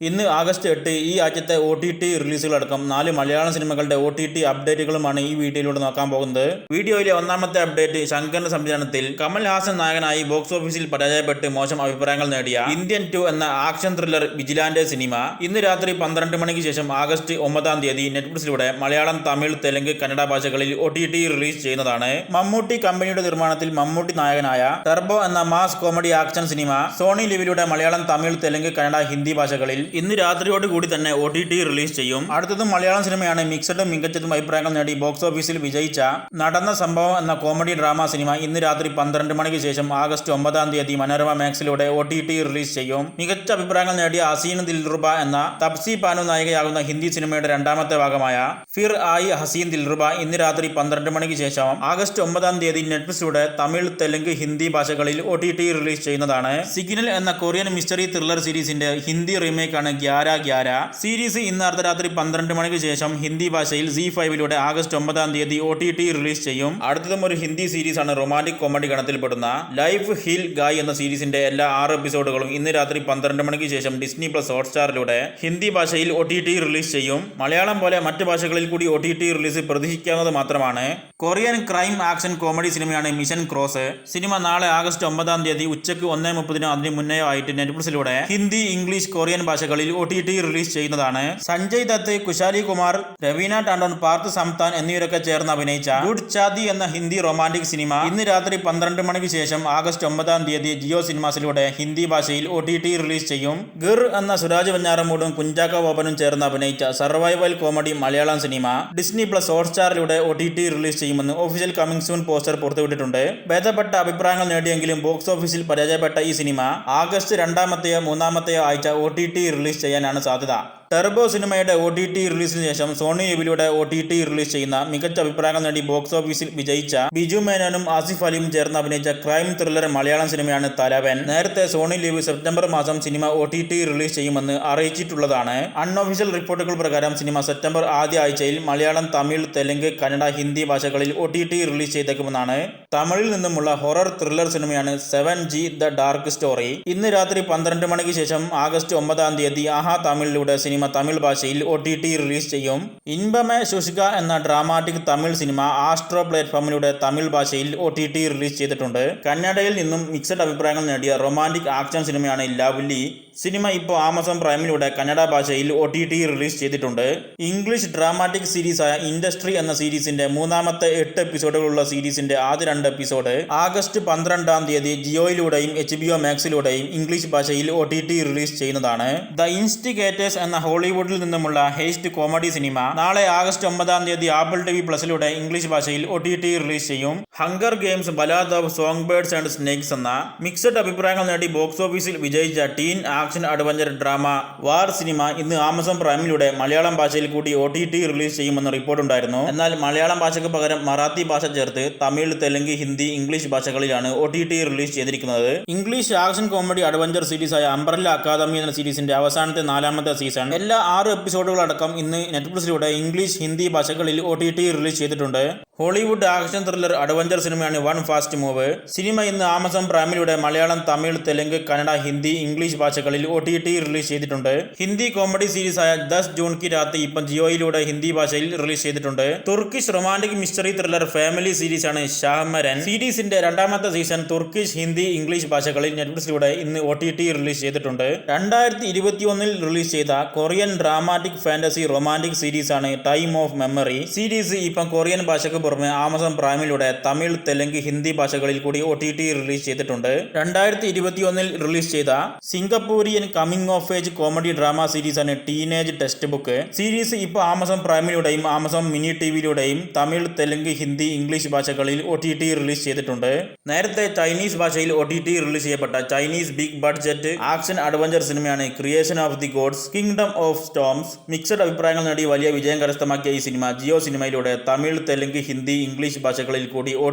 ഇന്ന് ആഗസ്റ്റ് എട്ട് ഈ ആഴ്ചത്തെ ഒ ടി ടി റിലീസുകളടക്കം നാല് മലയാളം സിനിമകളുടെ ഒ ടി ടി അപ്ഡേറ്റുകളുമാണ് ഈ വീഡിയോയിലൂടെ നോക്കാൻ പോകുന്നത്. വീഡിയോയിലെ ഒന്നാമത്തെ അപ്ഡേറ്റ് ശങ്കറിന്റെ സംവിധാനത്തിൽ കമൽ ഹാസൻ നായകനായി ബോക്സ് ഓഫീസിൽ പരാജയപ്പെട്ട് മോശം അഭിപ്രായങ്ങൾ നേടിയ ഇന്ത്യൻ ടു എന്ന ആക്ഷൻ ത്രില്ലർ വിജിലാൻഡ് സിനിമ. ഇന്ന് രാത്രി പന്ത്രണ്ട് മണിക്ക് ശേഷം ആഗസ്റ്റ് ഒമ്പതാം തീയതി നെറ്റ്ഫ്ലിക്സിലൂടെ മലയാളം തമിഴ് തെലുങ്ക് കന്നഡ ഭാഷകളിൽ ഒ ടി ടി റിലീസ് ചെയ്യുന്നതാണ്. മമ്മൂട്ടി കമ്പനിയുടെ നിർമ്മാണത്തിൽ മമ്മൂട്ടി നായകനായ ടർബോ എന്ന mass comedy action cinema Sony ലിവിലൂടെ Malayalam Tamil Telugu Kannada Hindi ഭാഷകളിൽ ഇന്ന് രാത്രിയോട് കൂടി തന്നെ ഒ ടി ടി റിലീസ് ചെയ്യും. അടുത്തതും മലയാളം സിനിമയാണ്. മിക്സഡും മികച്ചതും അഭിപ്രായങ്ങൾ നേടി ബോക്സ് ഓഫീസിൽ വിജയിച്ച നടന്ന സംഭവം എന്ന കോമഡി ഡ്രാമ സിനിമ ഇന്ന് രാത്രി പന്ത്രണ്ട് മണിക്ക് ശേഷം ആഗസ്റ്റ് ഒമ്പതാം തീയതി മനോരമ മാക്സിലൂടെ ഒ ടി ടി റിലീസ് ചെയ്യും. മികച്ച അഭിപ്രായങ്ങൾ നേടിയ അസീൻ ദിൽറുബ എന്ന തപ്സി പാനു നായികയാകുന്ന ഹിന്ദി സിനിമയുടെ രണ്ടാമത്തെ ഭാഗമായ ഫിർ ആയി ഹസീൻ ദിൽറുബ ഇന്ന് രാത്രി പന്ത്രണ്ട് മണിക്ക് ശേഷം ആഗസ്റ്റ് ഒമ്പതാം തീയതി നെറ്റ്ഫ്ലിക്സിലൂടെ തമിഴ് തെലുങ്ക് ഹിന്ദി ഭാഷകളിൽ ഒ ടി ടി റിലീസ് ചെയ്യുന്നതാണ്. സിഗ്നൽ എന്ന കൊറിയൻ മിസ്റ്ററി ത്രില്ലർ സീരീസിന്റെ ഹിന്ദി റീമേക്കാണ് ഗ്യാര ഗ്യാര. സീരീസ് ഇന്ന് അർദ്ധരാത്രി പന്ത്രണ്ട് മണിക്ക് ശേഷം ഹിന്ദി ഭാഷയിൽ സി ഫൈവിലൂടെ ആഗസ്റ്റ് ഒമ്പതാം തീയതി ഒ ടി ടി റിലീസ് ചെയ്യും. അടുത്തതും ഒരു ഹിന്ദി സീരീസാണ് റൊമാന്റിക് കോമഡി ഗണത്തിൽപ്പെടുന്ന ലൈഫ് ഹിൽ ഗായ് എന്ന സീരീസിന്റെ എല്ലാ ആറ് എപ്പിസോഡുകളും ഇന്ന് രാത്രി പന്ത്രണ്ട് മണിക്ക് ശേഷം ഡിസ്നി പ്ലസ് ഹോട്ട്സ്റ്റാറിലൂടെ ഹിന്ദി ഭാഷയിൽ ഒ ടി ടി റിലീസ് ചെയ്യും. മലയാളം പോലെ മറ്റ് ഭാഷകളിൽ കൂടി ഒ ടി ടി റിലീസ് പ്രതീക്ഷിക്കാവുന്നത് മാത്രമാണ്. കൊറിയൻ ക്രൈം ആക്ഷൻ കോമഡി സിനിമയാണ് മിഷൻ ക്രോസ് സിനിമ നാളെ ആഗസ്റ്റ് ഒമ്പതാം തീയതി ഉച്ചയ്ക്ക് ഒന്നേ മുപ്പതിനോ അതിന് മുന്നേ ആയിട്ട് നെറ്റ്ഫ്ലിക്സിലൂടെ ഹിന്ദി ഇംഗ്ലീഷ് കൊറിയൻ ഭാഷകളിൽ ഒ ടി ടി റിലീസ് ചെയ്യുന്നതാണ്. സഞ്ജയ് ദത്ത് കുശാലി കുമാർ രവീന ടാണ്ടോൺ പാർത്ത് സംതാൻ എന്നിവരൊക്കെ ചേർന്ന് അഭിനയിച്ച ഗുഡ് ചാദി എന്ന ഹിന്ദി റൊമാന്റിക് സിനിമ ഇന്ന് രാത്രി പന്ത്രണ്ട് മണിക്ക് ശേഷം ആഗസ്റ്റ് ഒമ്പതാം തീയതി ജിയോ സിനിമാസിലൂടെ ഹിന്ദി ഭാഷയിൽ ഒ ടി ടി റിലീസ് ചെയ്യും. ഗിർ എന്ന സുരാജ് വെഞ്ഞാറമൂടും കുഞ്ചാക്ക ബോബനും ചേർന്ന് അഭിനയിച്ച survival comedy Malayalam cinema Disney plus ഹോട്ട്സ്റ്റാറിലൂടെ ഒ ടി ടി റിലീസ് ചെയ്യുമെന്ന് ഒഫീഷ്യൽ കമ്മിങ് സൂൺ പോസ്റ്റർ പുറത്തുവിട്ടിട്ടുണ്ട്. ഭേദപ്പെട്ട അഭിപ്രായങ്ങൾ നേടിയെങ്കിലും ബോക്സ് ഓഫീസിൽ പരാജയപ്പെട്ട ഈ സിനിമ ആഗസ്റ്റ് രണ്ടാമത്തെയോ മൂന്നാമത്തെയോ ആഴ്ച ഒ ടി ടി റിലീസ് ചെയ്യാനാണ് സാധ്യത. ടെർബോ സിനിമയുടെ ഒ ടി ടി റിലീസിന് ശേഷം സോണി എബിലൂടെ ഒ ടി ടി റിലീസ് ചെയ്യുന്ന മികച്ച അഭിപ്രായങ്ങൾ നേടി ബോക്സ് ഓഫീസിൽ വിജയിച്ച ബിജു മേനോനും ആസിഫ് അലിയും ചേർന്ന് അഭിനയിച്ച ക്രൈം ത്രില്ലർ മലയാളം സിനിമയാണ് തലവൻ. നേരത്തെ സോണി ലീവ് സെപ്റ്റംബർ മാസം cinema O T T release ചെയ്യുമെന്ന് അറിയിച്ചിട്ടുള്ളതാണ്. അൺഒഫീഷ്യൽ റിപ്പോർട്ടുകൾ പ്രകാരം സിനിമ സെപ്റ്റംബർ ആദ്യ ആഴ്ചയിൽ മലയാളം തമിഴ് തെലുങ്ക് കന്നഡ ഹിന്ദി ഭാഷകളിൽ ഒ ടി ടി റിലീസ് ചെയ്തേക്കുമെന്നാണ്. തമിഴിൽ നിന്നുമുള്ള ഹൊറർ ത്രില്ലർ സിനിമയാണ് seven G the dark story. ഇന്ന് രാത്രി പന്ത്രണ്ട് മണിക്ക് ശേഷം ആഗസ്റ്റ് ഒമ്പതാം തീയതി ആഹാ തമിഴിലൂടെ സിനിമ തമിഴ് ഭാഷയിൽ ഒ ടി ടി റിലീസ് ചെയ്യും. ഇൻപമേ ശുഷിക എന്ന ഡ്രാമാറ്റിക് തമിഴ് സിനിമ ആസ്ട്രോ പ്ലാറ്റ്ഫോമിലൂടെ തമിഴ് ഭാഷയിൽ ഒ ടി ടി റിലീസ് ചെയ്തിട്ടുണ്ട്. കന്നഡയിൽ നിന്നും മിക്സഡ് അഭിപ്രായങ്ങൾ നേടിയ റൊമാന്റിക് ആക്ഷൻ സിനിമയാണ് ലവ്ലി സിനിമ ഇപ്പോൾ ആമസോൺ പ്രൈമിലൂടെ കന്നഡ ഭാഷയിൽ ഒ ടി ടി റിലീസ് ചെയ്തിട്ടുണ്ട്. ഇംഗ്ലീഷ് ഡ്രാമാറ്റിക് സീരീസായ ഇൻഡസ്ട്രി എന്ന സീരീസിന്റെ മൂന്നാമത്തെ എട്ട് എപ്പിസോഡുകളുള്ള സീരീസിന്റെ ആദ്യ രണ്ട് എപ്പിസോഡ് ആഗസ്റ്റ് പന്ത്രണ്ടാം തീയതി ജിയോയിലൂടെയും എച്ച് ബി ഒ മാക്സിലൂടെയും ഇംഗ്ലീഷ് ഭാഷയിൽ ഒ ടി ടി റിലീസ് ചെയ്യുന്നതാണ്. ദ ഇൻസ്റ്റിഗേറ്റേഴ്സ് എന്ന ഹോളിവുഡിൽ നിന്നുമുള്ള ഹേസ്റ്റ് കോമഡി സിനിമ നാളെ ആഗസ്റ്റ് ഒമ്പതാം തീയതി ആപ്പിൾ ടി വി പ്ലസിലൂടെ ഇംഗ്ലീഷ് ഭാഷയിൽ ഒ ടി ടി റിലീസ് ചെയ്യും. Hunger games ballad of songbirds and snakes എന്ന മിക്സഡ് അഭിപ്രായങ്ങൾ നേടി ബോക്സ് ഓഫീസിൽ വിജയിച്ച teen action adventure drama war cinema ഇന്ന് ആമസോൺ പ്രൈമിലൂടെ മലയാളം ഭാഷയിൽ കൂടി ഒ ടി ടി റിലീസ് ചെയ്യുമെന്ന് റിപ്പോർട്ടുണ്ടായിരുന്നു. എന്നാൽ മലയാളം ഭാഷയ്ക്ക് പകരം മറാത്തി ഭാഷ ചേർത്ത് തമിഴ് തെലുങ്ക് ഹിന്ദി ഇംഗ്ലീഷ് ഭാഷകളിലാണ് ഒ ടി ടി റിലീസ് ചെയ്തിരിക്കുന്നത്. ഇംഗ്ലീഷ് ആക്ഷൻ കോമഡി അഡ്വഞ്ചർ സീരീസായ അംബ്രല്ല അക്കാദമി എന്ന സീരീസിന്റെ അവസാനത്തെ നാലാമത്തെ സീസൺ. എല്ലാ ആറ് എപ്പിസോഡുകളടക്കം ഇന്ന് നെറ്റ്ഫ്ലിക്സിലൂടെ ഇംഗ്ലീഷ് ഹിന്ദി ഭാഷകളിൽ ഒ ടി ടി റിലീസ് ചെയ്തിട്ടുണ്ട്. ഹോളിവുഡ് ആക്ഷൻ ത്രില്ലർ അഡ്വഞ്ചർ സിനിമയാണ് വൺ ഫാസ്റ്റ് മൂവ്. സിനിമ ഇന്ന് ആമസോൺ പ്രൈമിലൂടെ മലയാളം തമിഴ് തെലുങ്ക് കന്നഡ ഹിന്ദി ഇംഗ്ലീഷ് ഭാഷകളിൽ ഒ ടി ടി റിലീസ് ചെയ്തിട്ടുണ്ട്. ഹിന്ദി കോമഡി സീരീസായ ദസ് ജൂൺ കി രാത്രി ഇപ്പം ജിയോയിലൂടെ ഹിന്ദി ഭാഷയിൽ റിലീസ് ചെയ്തിട്ടുണ്ട്. Turkish romantic mystery thriller family സീരീസാണ് Shahmaran സീരീസിന്റെ രണ്ടാമത്തെ സീസൺ തുർക്കിഷ് ഹിന്ദി ഇംഗ്ലീഷ് ഭാഷകളിൽ നെറ്റ്ഫ്ലിക്സിലൂടെ ഇന്ന് ഒ ടി ടി റിലീസ് ചെയ്തിട്ടുണ്ട്. രണ്ടായിരത്തി ഇരുപത്തിയൊന്നിൽ റിലീസ് ചെയ്ത കൊറിയൻ ഡ്രാമാറ്റിക് ഫാന്റസി റൊമാന്റിക് സീരീസാണ് ടൈം ഓഫ് മെമ്മറി. സീരീസ് ഇപ്പം കൊറിയൻ ഭാഷയ്ക്ക് പുറമെ ആമസോൺ പ്രൈമിലൂടെ തമിഴ് തെലുങ്ക് ഹിന്ദി ഭാഷകളിൽ കൂടി ഒ ടി ടി റിലീസ് ചെയ്തിട്ടുണ്ട്. രണ്ടായിരത്തി ഇരുപത്തിയൊന്നിൽ റിലീസ് ചെയ്ത Singaporean coming of age comedy drama series സീരീസാണ് teenage textbook. Series ഇപ്പോൾ ആമസോൺ പ്രൈമിലൂടെയും ആമസോൺ മിനി ടി വിയിലൂടെയും തമിഴ് തെലുങ്ക് ഹിന്ദി ഇംഗ്ലീഷ് ഭാഷകളിൽ ഒ ടി ടി റിലീസ് ചെയ്തിട്ടുണ്ട്. നേരത്തെ ചൈനീസ് ഭാഷയിൽ ഒ ടി ടി റിലീസ് ചെയ്യപ്പെട്ട Chinese big budget action adventure സിനിമയാണ് creation of the gods kingdom of storms. Mixed അഭിപ്രായങ്ങൾ നേടി വലിയ വിജയം കരസ്ഥമാക്കിയ ഈ സിനിമ ജിയോ സിനിമയിലൂടെ തമിഴ് തെലുങ്ക് ഹിന്ദി ഇംഗ്ലീഷ് ഭാഷകളിൽ കൂടി ഒ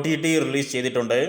റിലീസ് ചെയ്തിട്ടുണ്ട്.